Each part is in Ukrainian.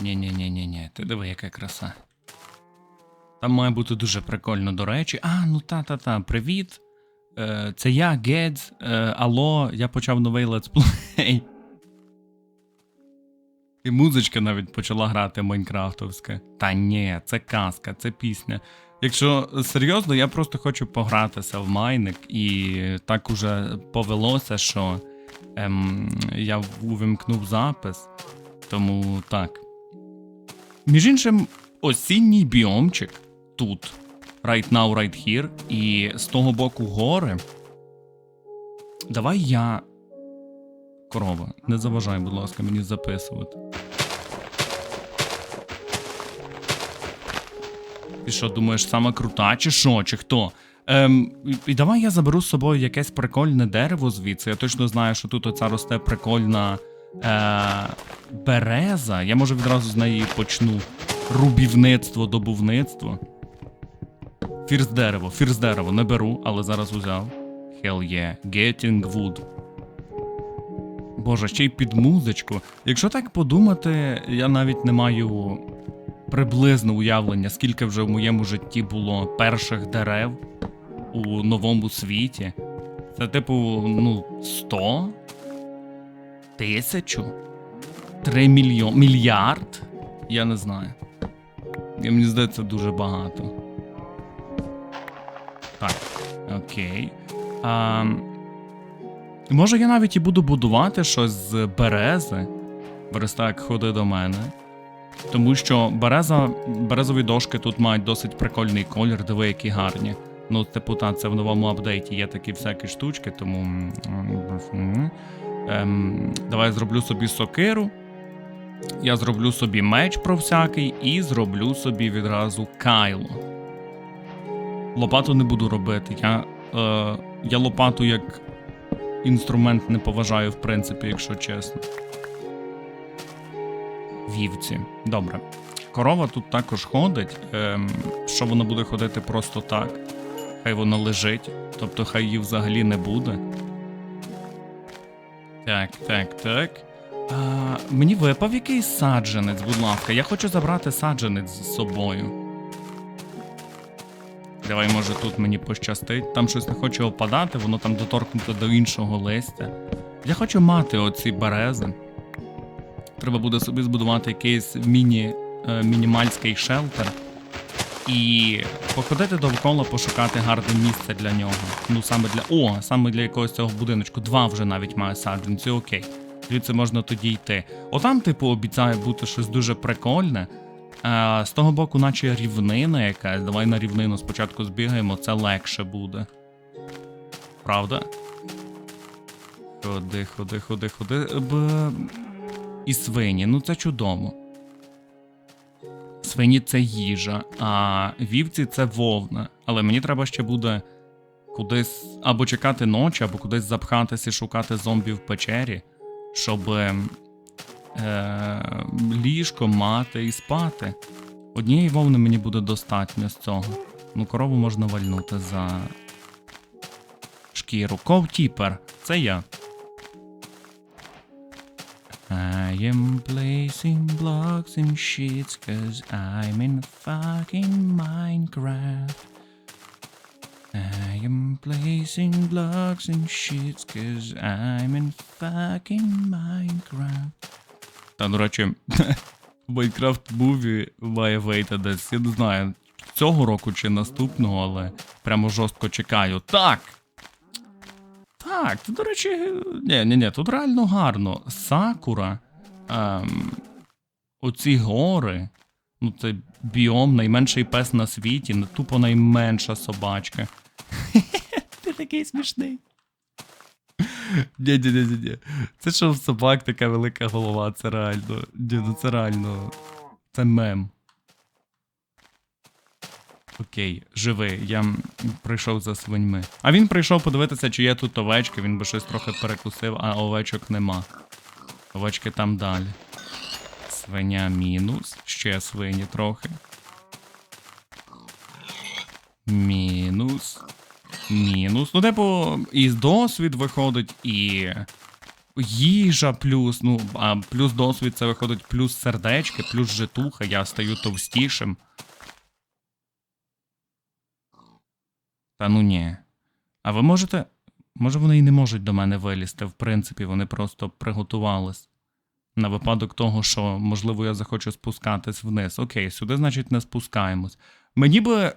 Ні-ні-ні-ні-ні, ти диви, яка краса. Там має бути дуже прикольно, до речі. А, ну та-та-та, привіт. Е, це я, Гедз. Е, алло, я почав новий летсплей. І музичка навіть почала грати майнкрафтовська. Та ні, це казка, це пісня. Якщо серйозно, я просто хочу погратися в майник, і так уже повелося, що ем, я увімкнув запис. Тому так. Між іншим, осінній біомчик тут. Right now, right here. І з того боку гори. Давай я. Корова, не заважай, будь ласка, мені записувати. Ти що, думаєш, сама крута, чи що, чи хто? Ем, і давай я заберу з собою якесь прикольне дерево звідси. Я точно знаю, що тут оця росте прикольна е, береза. Я може відразу з неї почну рубівництво, добувництво. Фірс дерево, фірс дерево, не беру, але зараз узяв. Hell yeah, getting wood. Боже, ще й під музичку. Якщо так подумати, я навіть не маю приблизно уявлення, скільки вже в моєму житті було перших дерев у новому світі. Це, типу, ну, 100? Тисячу? 3 мільйон... мільярд? Я не знаю. І мені здається, дуже багато. Так, окей. А, може, я навіть і буду будувати щось з берези. Верестак, ходи до мене. Тому що береза, березові дошки тут мають досить прикольний колір, диви, які гарні. Ну, типу, та, це в новому апдейті є такі всякі штучки, тому. Ем, давай зроблю собі сокиру. Я зроблю собі меч про всякий і зроблю собі відразу кайло. Лопату не буду робити. Я, е, я лопату як інструмент не поважаю, в принципі, якщо чесно. Вівці. Добре. Корова тут також ходить. Ем, що вона буде ходити просто так? Хай вона лежить, тобто хай її взагалі не буде. Так, так, так. А, мені випав якийсь саджанець, будь ласка. Я хочу забрати саджанець з собою. Давай, може, тут мені пощастить. Там щось не хоче опадати, воно там доторкнуто до іншого листя. Я хочу мати оці берези. Треба буде собі збудувати якийсь міні, е, мінімальський шелтер. І походити довкола, пошукати гарне місце для нього. Ну, саме для. О, саме для якогось цього будиночку. Два вже навіть маю саджанці, окей. Звідси можна тоді йти. Отам, типу, обіцяє бути щось дуже прикольне. А, з того боку, наче рівнина якась. Давай на рівнину спочатку збігаємо, це легше буде. Правда? Ходи, ходи, ходи, ходи. Б... І свині, ну це чудово. Свині це їжа, а вівці це вовна. Але мені треба ще буде кудись або чекати ночі, або кудись запхатися і шукати зомбі в печері, щоб е, ліжко мати і спати. Однієї вовни мені буде достатньо з цього. Ну, корову можна вальнути за шкіру. Ковтіпер, це я. I am placing blocks and sheets cause I'm in fucking Minecraft. I am placing blocks and sheets cause I'm in fucking Minecraft. Та, до речі, Minecraft Movie має вийти десь. Я не знаю, цього року чи наступного, але прямо жорстко чекаю. Так! Так, до речі, ні, ні, ні, тут реально гарно. Сакура, ем, оці гори, ну це біом, найменший пес на світі, не тупо найменша собачка. Ти такий смішний. Ні, ні, ні, ні, ні. Це що в собак така велика голова, це реально. Ні, ну це реально. Це мем. Окей, живий, я прийшов за свиньми. А він прийшов подивитися, чи є тут овечки, він би щось трохи перекусив, а овечок нема. Овечки там далі. Свиня мінус. Ще свині трохи. Мінус. Мінус. Ну, типу, і досвід виходить, і їжа плюс, ну, а плюс досвід це виходить плюс сердечки, плюс житуха, я стаю товстішим. Та ну ні. А ви можете. Може, вони і не можуть до мене вилізти, в принципі, вони просто приготувались. На випадок того, що, можливо, я захочу спускатись вниз. Окей, сюди, значить, не спускаємось. Мені би.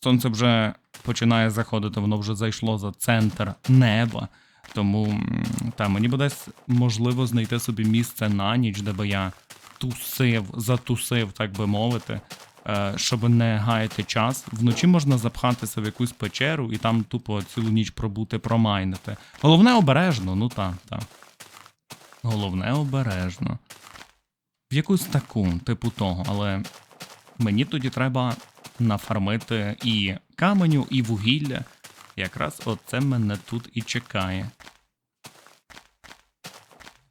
Сонце вже починає заходити, воно вже зайшло за центр неба. Тому та, мені би десь можливо знайти собі місце на ніч, де би я тусив, затусив, так би мовити, щоб не гаяти час. Вночі можна запхатися в якусь печеру і там тупо цілу ніч пробути, промайнити. Головне обережно, ну так, так. Головне обережно. В якусь таку, типу того, але мені тоді треба нафармити і каменю, і вугілля. Якраз оце мене тут і чекає.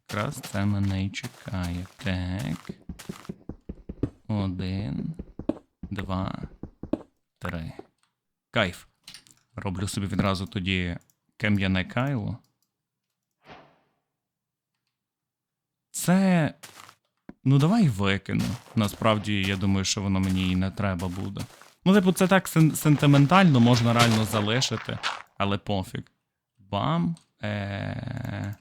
Якраз це мене і чекає. Так. Один, два, три. Кайф. Роблю собі відразу тоді кам'яне кайло. Це. Ну, давай викину. Насправді, я думаю, що воно мені і не треба буде. Ну, типу, це так сен- сентиментально, можна реально залишити, але пофіг. Бам. Е...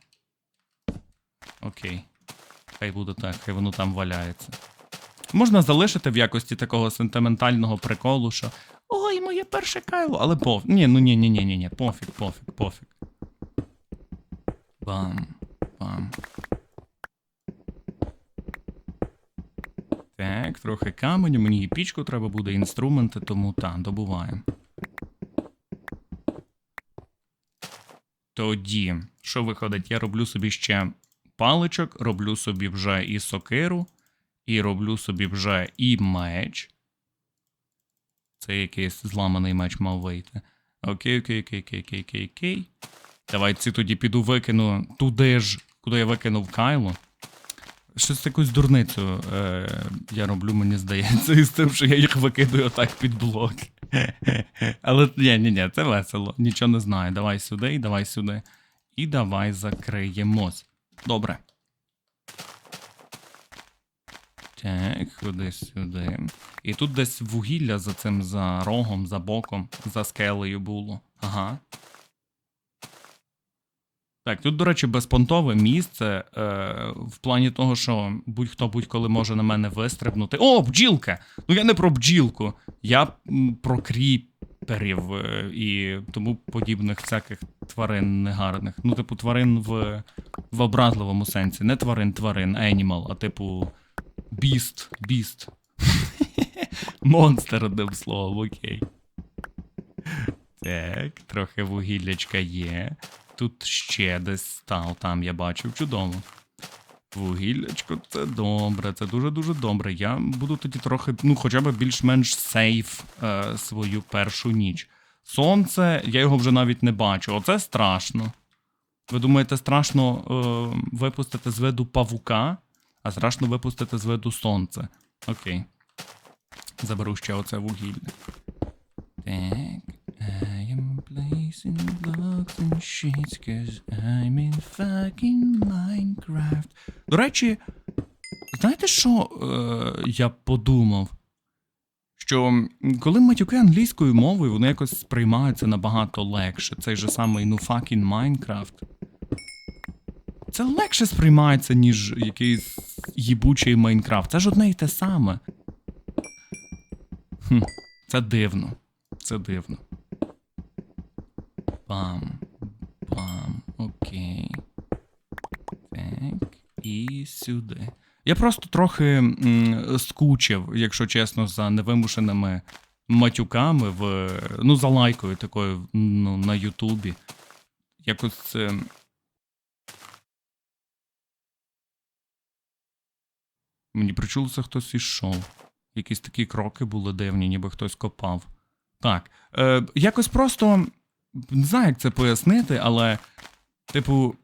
Окей. Хай буде так, хай воно там валяється. Можна залишити в якості такого сентиментального приколу, що. Ой, моє перше кайло, але пофіг. Ні, ну ні, ні, ні, ні, ні, пофіг, пофіг, пофіг. Бам. Бам. Так, трохи каменю, мені і пічку треба буде, інструменти, тому та, добуваємо. Тоді, що виходить, я роблю собі ще паличок, роблю собі вже і сокиру, і роблю собі вже і меч. Це якийсь зламаний меч мав вийти. Окей, окей, окей, окей, окей, окей, окей. Давай ці тоді піду викину туди ж, куди я викинув Кайло. Щось якусь дурницю е, я роблю, мені здається, із тим, що я їх викидаю отак під блок. Але ні, ні, ні, це весело. Нічого не знаю. Давай сюди, і давай сюди. І давай закриємось. Добре. Так, ходи сюди. І тут десь вугілля за цим за рогом, за боком, за скелею було. Ага. Так, тут, до речі, безпонтове місце е, в плані того, що будь-хто будь-коли може на мене вистрибнути. О, бджілка! Ну я не про бджілку, я про кріперів е, і тому подібних всяких тварин негарних. Ну, типу, тварин в, в образливому сенсі. Не тварин, тварин, animal, а типу біст, біст. Монстр, одним словом, окей. Так, трохи вугіллячка є. Тут ще десь став, там я бачив чудово. Вугіллячко, це добре, це дуже-дуже добре. Я буду тоді трохи, ну, хоча б більш-менш сейф е, свою першу ніч. Сонце, я його вже навіть не бачу. Оце страшно. Ви думаєте, страшно е, випустити з виду павука, а страшно випустити з виду сонце. Окей. Заберу ще оце вугілля. Так. I am placing blocks and sheets cause I'm in fucking Minecraft. До речі, знаєте, що е, я подумав? Що коли матюки англійською мовою, вони якось сприймаються набагато легше. Цей же самий ну fucking Minecraft. Це легше сприймається, ніж якийсь їбучий Майнкрафт. Це ж одне і те саме. Хм, це дивно. Це дивно. Бам. Бам. Окей. Так. І сюди. Я просто трохи м, скучив, якщо чесно, за невимушеними матюками в. Ну, за лайкою такою ну, на Ютубі. Якось це. Мені причулося, хтось ішов. Якісь такі кроки були дивні, ніби хтось копав. Так. Е, якось просто не знаю, як це пояснити, але, типу,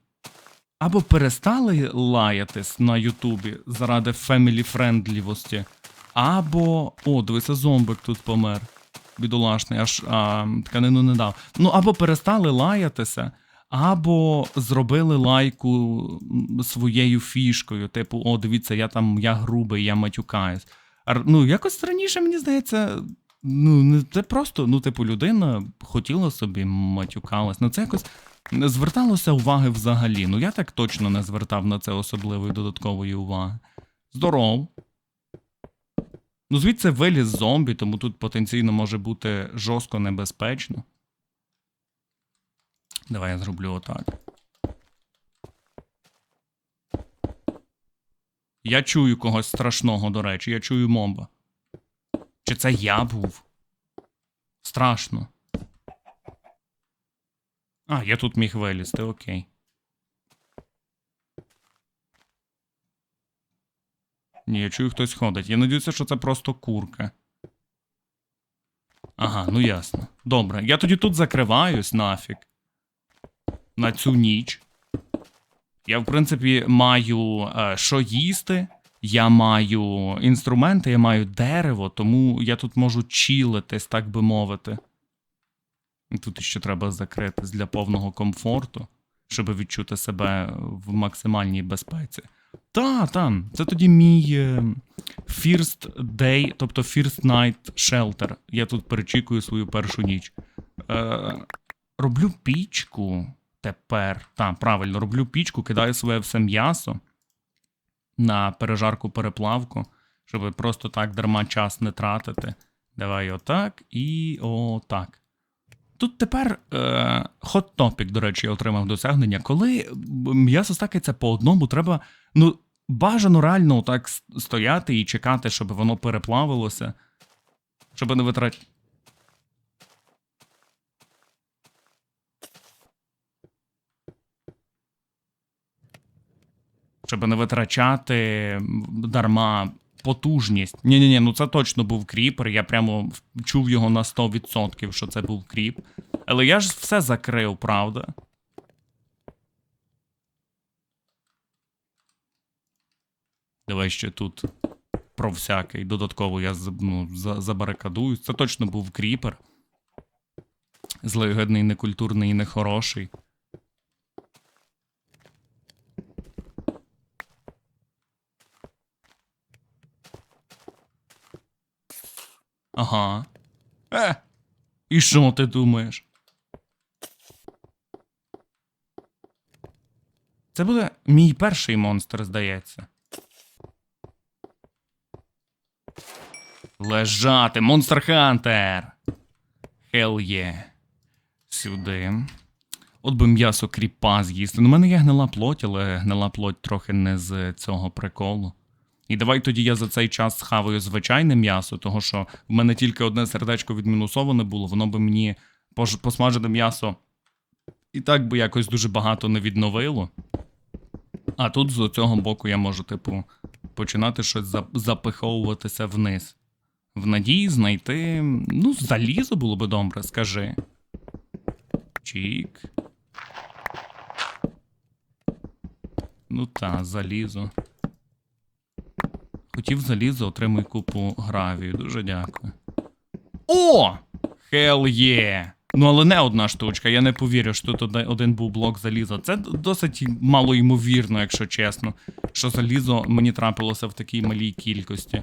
або перестали лаятись на Ютубі заради фемілі-френдлівості, або. О, дивися, зомбик тут помер. Бідолашний, аж а, тканину не дав. Ну, або перестали лаятися, або зробили лайку своєю фішкою, типу, о, дивіться, я там я грубий, я матюкаюсь. Ну, якось раніше, мені здається, ну, це просто, ну, типу, людина хотіла собі матюкалась. Ну, це якось не зверталося уваги взагалі. Ну, я так точно не звертав на це особливої додаткової уваги. Здоров. Ну, звідси виліз зомбі, тому тут потенційно може бути жорстко небезпечно. Давай я зроблю отак. Я чую когось страшного, до речі, я чую моба. Чи це я був? Страшно. А, я тут міг вилізти, окей. Ні, я чую, хтось ходить. Я надіюся, що це просто курка. Ага, ну ясно. Добре. Я тоді тут закриваюсь нафіг. На цю ніч. Я, в принципі, маю е, що їсти. Я маю інструменти, я маю дерево, тому я тут можу чілитись, так би мовити. Тут ще треба закритись для повного комфорту, щоб відчути себе в максимальній безпеці. Та, та, це тоді мій е, First Day, тобто First Night Shelter. Я тут перечікую свою першу ніч. Е, роблю пічку тепер. Так, правильно, роблю пічку, кидаю своє все м'ясо на пережарку переплавку, щоб просто так дарма час не тратити. Давай отак і отак. Тут тепер е, topic, до речі, я отримав досягнення. Коли м'ясо стакається по одному, треба ну, бажано реально так стояти і чекати, щоб воно переплавилося, щоб не витрачати. Щоб не витрачати дарма потужність. Ні, ні, ні, ну це точно був кріпер. Я прямо чув його на 100%, що це був кріп. Але я ж все закрив, правда? Давай ще тут про всякий. Додатково я ну, за- забарикадуюсь. Це точно був кріпер. Злигидний, некультурний і нехороший. Ага. Е. І що ти думаєш? Це буде мій перший монстр, здається. Лежати, Монстр Хантер! Хел є. Сюди. От би м'ясо кріпа з'їсти. Ну, в мене є гнила плоть, але гнила плоть трохи не з цього приколу. І давай тоді я за цей час схаваю звичайне м'ясо, того що в мене тільки одне сердечко відмінусоване було, воно би мені посмажене м'ясо і так би якось дуже багато не відновило. А тут з цього боку я можу, типу, починати щось запиховуватися вниз. В надії знайти. Ну, залізо було би добре, скажи. Чік. Ну та, залізо. Хотів залізо, отримуй купу гравію. Дуже дякую. О! Хел є! Ну, але не одна штучка. Я не повірю, що тут один був блок заліза. Це досить мало ймовірно, якщо чесно, що залізо мені трапилося в такій малій кількості.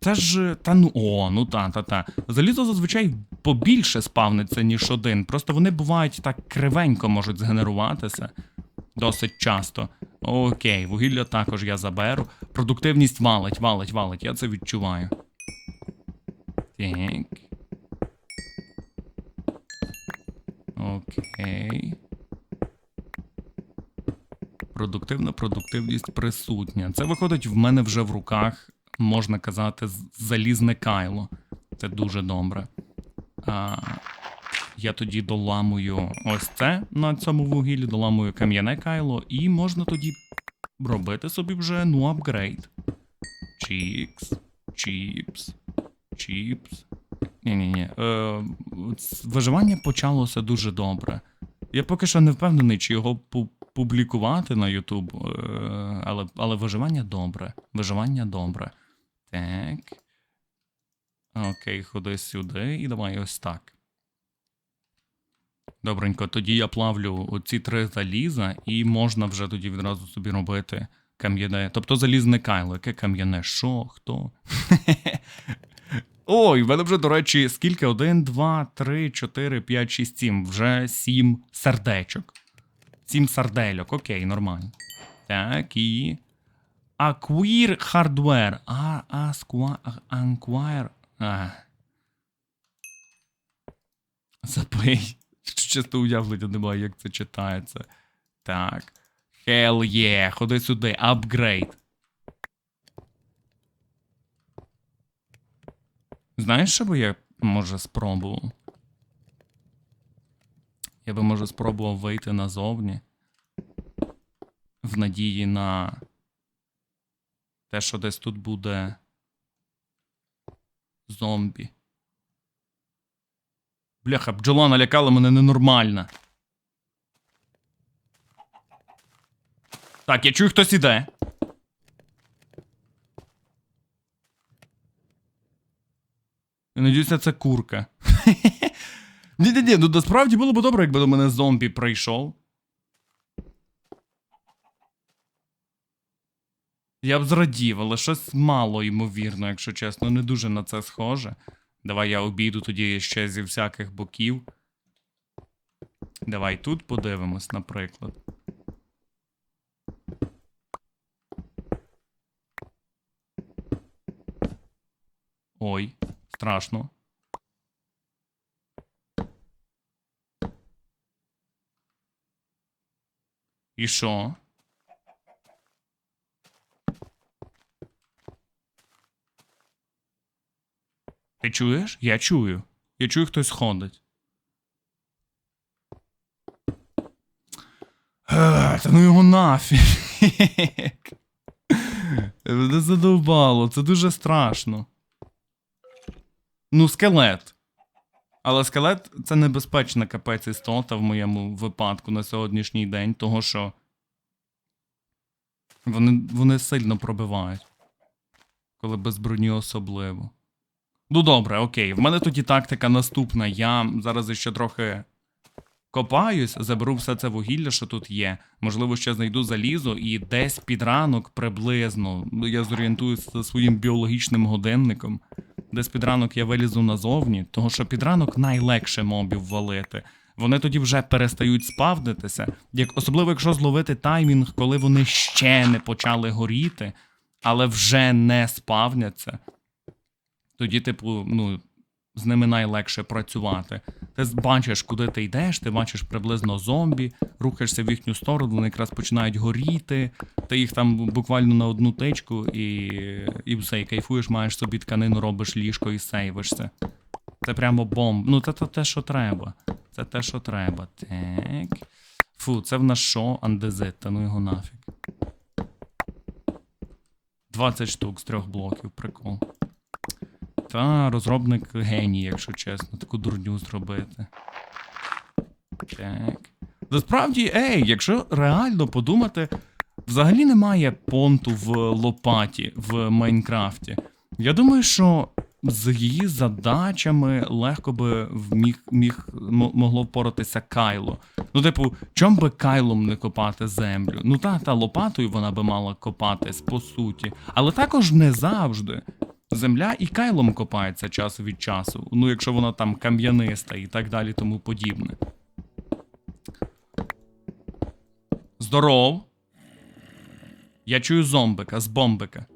Це ж. Та ну о, ну та, та, та. Залізо зазвичай побільше спавниться, ніж один. Просто вони бувають так кривенько можуть згенеруватися. Досить часто. Окей, вугілля також я заберу. Продуктивність валить, валить, валить, я це відчуваю. Так. Окей. Продуктивна продуктивність присутня. Це виходить в мене вже в руках, можна казати, залізне кайло. Це дуже добре. А, я тоді доламую ось це на цьому вугіллі, доламую кам'яне кайло, і можна тоді робити собі вже ну апгрейд. Чікс, чіпс, чіпс. Ні-ні-ні. Е, виживання почалося дуже добре. Я поки що не впевнений, чи його публікувати на YouTube, е, але, але виживання добре. Виживання добре. Так. Окей, ходи сюди і давай ось так. Добренько, тоді я плавлю оці три заліза, і можна вже тоді відразу собі робити кам'яне. Тобто залізне кайло, яке кам'яне? Що? Хто? Ой, в мене вже, до речі, скільки? Один, два, три, чотири, п'ять, шість, сім. Вже сім сердечок. Сім сардельок. Окей, нормально. Так, і. Acquire hardware. А, а, Acquire. А. Запий. Чисто уявлення немає, як це читається. Так. Hell yeah. Ходи сюди. Апгрейд. Знаєш, що би я може спробував? Я би може спробував вийти назовні. В надії на те, що десь тут буде зомбі. Бляха, бджола налякала мене ненормально. Так, я чую, хтось іде. Я надіюся, це курка. Ні-ні-ні, ну насправді було б добре, якби до мене зомбі прийшов. Я б зрадів, але щось мало ймовірно, якщо чесно, не дуже на це схоже. Давай я обійду тоді ще зі всяких боків. Давай тут подивимось, наприклад. Ой, страшно. І що? Ти чуєш? Я чую. Я чую, хтось ходить. Е, Та ну його нафіг. Мене задовбало, це дуже страшно. Ну, скелет. Але скелет це небезпечна капець істота в моєму випадку на сьогоднішній день, того що вони, вони сильно пробивають. Коли без броні особливо. Ну добре, окей. В мене тоді тактика наступна. Я зараз ще трохи копаюсь, заберу все це вугілля, що тут є. Можливо, ще знайду залізо, і десь під ранок приблизно. ну, Я зорієнтуюся за своїм біологічним годинником. Десь під ранок я вилізу назовні, того що під ранок найлегше мобів валити. Вони тоді вже перестають спавнитися, як особливо якщо зловити таймінг, коли вони ще не почали горіти, але вже не спавняться. Тоді, типу, ну, з ними найлегше працювати. Ти бачиш, куди ти йдеш, ти бачиш приблизно зомбі, рухаєшся в їхню сторону, вони якраз починають горіти, ти їх там буквально на одну тичку і, і все, і кайфуєш, маєш собі тканину, робиш ліжко і сейвишся. Це прямо бомб. Ну, це, це те, що треба. Це те, що треба. Так. Фу, це в нас що? Андезит, та ну його нафіг. 20 штук з трьох блоків, прикол. Та розробник геній, якщо чесно, таку дурню зробити. Так. Насправді, ей, якщо реально подумати, взагалі немає понту в лопаті в Майнкрафті. Я думаю, що з її задачами легко би міг, мо- могло впоратися Кайло. Ну, типу, чом би Кайлом не копати землю? Ну та, та лопатою вона би мала копатись, по суті. Але також не завжди. Земля і кайлом копається час від часу. Ну, якщо вона там кам'яниста і так далі, тому подібне. Здоров. Я чую зомбика з бомбика.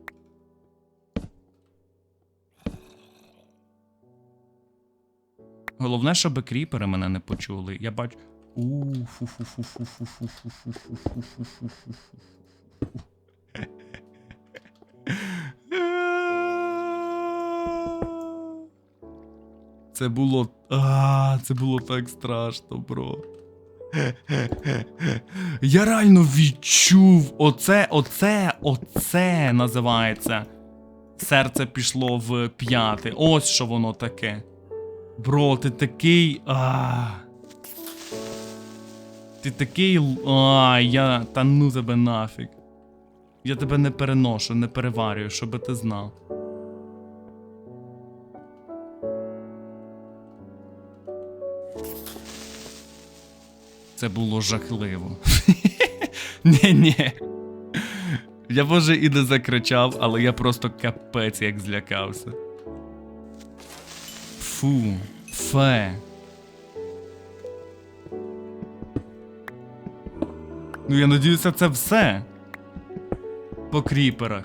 Головне, щоб кріпери мене не почули. Я бачу. у фу фу фу фу фу фу фу фу фу фу фу фу фу фу Це було. А, це було так страшно, бро. Я реально відчув. Оце, оце, оце називається. Серце пішло в п'яти. Ось що воно таке. Бро, ти такий. А. Ти такий. А, я. Та ну тебе нафіг. Я тебе не переношу, не переварюю, щоби ти знав. Це було жахливо. Ні-ні. Я може і не закричав, але я просто капець як злякався. Фу, фе. Ну, я надіюся, це все. По кріперах.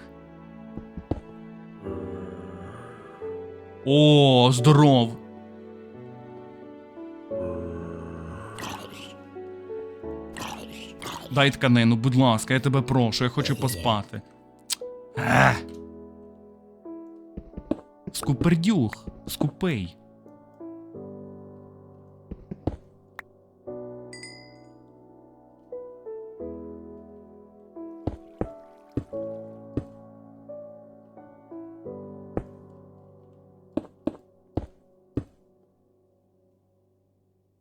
О, здоров. Дай тканину, будь ласка, я тебе прошу, я хочу поспати. Ех. Скупердюх, скупий.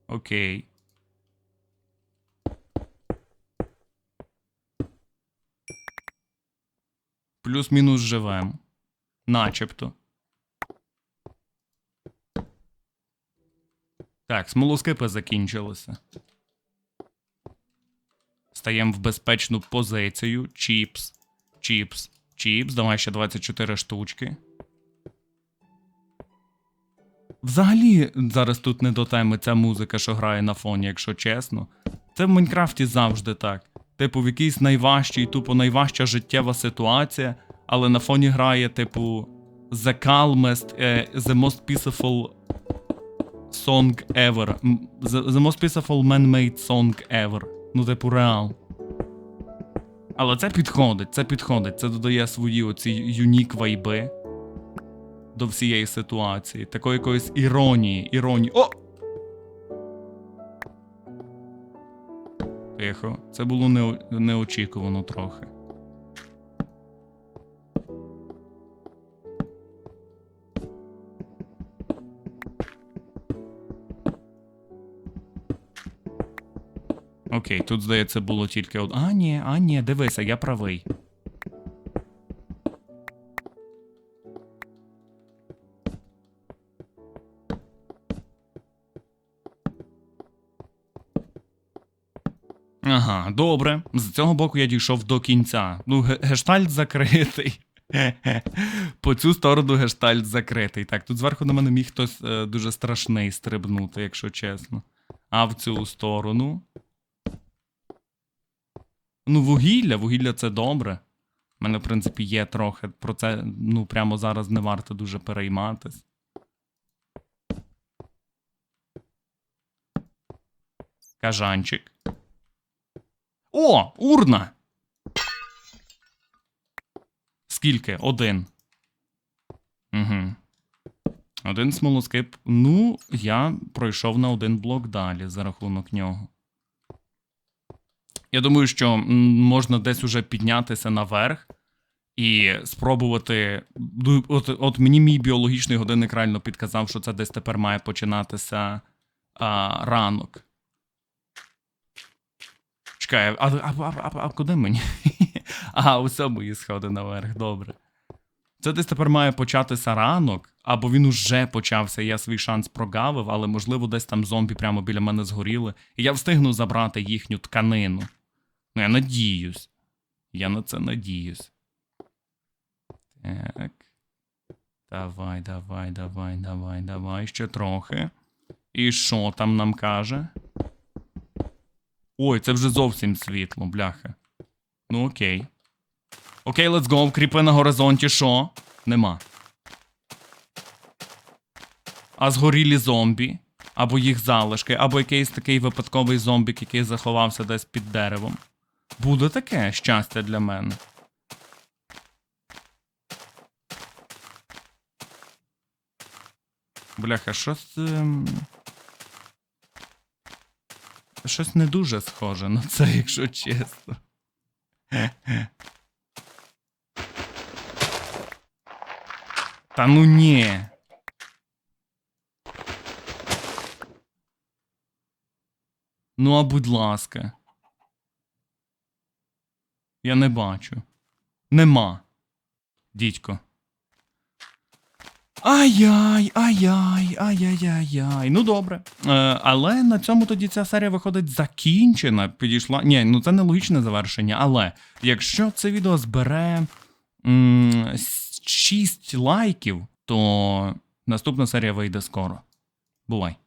Окей. Плюс-мінус живем. Начебто. Так, смолоскипи закінчилися. Стаємо в безпечну позицію. Чіпс. Чіпс. Чіпс. Давай ще 24 штучки. Взагалі, зараз тут не до теми ця музика, що грає на фоні, якщо чесно. Це в Майнкрафті завжди так. Типу, в якійсь найважчій, тупо найважча життєва ситуація, але на фоні грає, типу, The calmest, е, the most peaceful song ever. The, the most peaceful man-made song ever. Ну, типу, реал. Але це підходить, це підходить. Це додає свої оці юнік вайби до всієї ситуації. Такої якоїсь іронії, іронії. О! Тихо. Це було не... неочікувано трохи. Окей, тут, здається, було тільки од... А, ні, а, ні, дивися, я правий. Добре. З цього боку я дійшов до кінця. Ну, гештальт закритий. По цю сторону гештальт закритий. Так, тут зверху на мене міг хтось е, дуже страшний стрибнути, якщо чесно. А в цю сторону. Ну, вугілля, вугілля це добре. У мене, в принципі, є трохи. Про це, ну, прямо зараз не варто дуже перейматись. Кажанчик. О, урна! Скільки? Один. Угу. Один смолоскип. Ну, я пройшов на один блок далі за рахунок нього. Я думаю, що можна десь уже піднятися наверх і спробувати. ну, От, от мені мій біологічний годинник реально підказав, що це десь тепер має починатися а, ранок. Чекай, а, а, а, а, а куди мені? Ага, усе мої сходи наверх, добре. Це десь тепер має початися ранок, або він уже почався, і я свій шанс прогавив, але можливо десь там зомбі прямо біля мене згоріли, і я встигну забрати їхню тканину. Ну, я надіюсь. Я на це надіюсь. Так. Давай, давай, давай, давай, давай, ще трохи. І що там нам каже? Ой, це вже зовсім світло, бляха. Ну окей. Окей, let's go. Кріпи на горизонті, що? Нема. А згорілі зомбі, або їх залишки, або якийсь такий випадковий зомбік, який заховався десь під деревом. Буде таке щастя для мене. Бляха, щось. ем, Щось не дуже схоже на це, якщо чесно. Та ну ні. Ну, а будь ласка. Я не бачу. Нема. Дідько. Ай-яй, ай-яй, ай-яй-яй-яй. Ну добре. Е, але на цьому тоді ця серія виходить закінчена. Підійшла. Ні, ну це не логічне завершення. Але якщо це відео збере м- 6 лайків, то наступна серія вийде скоро. Бувай.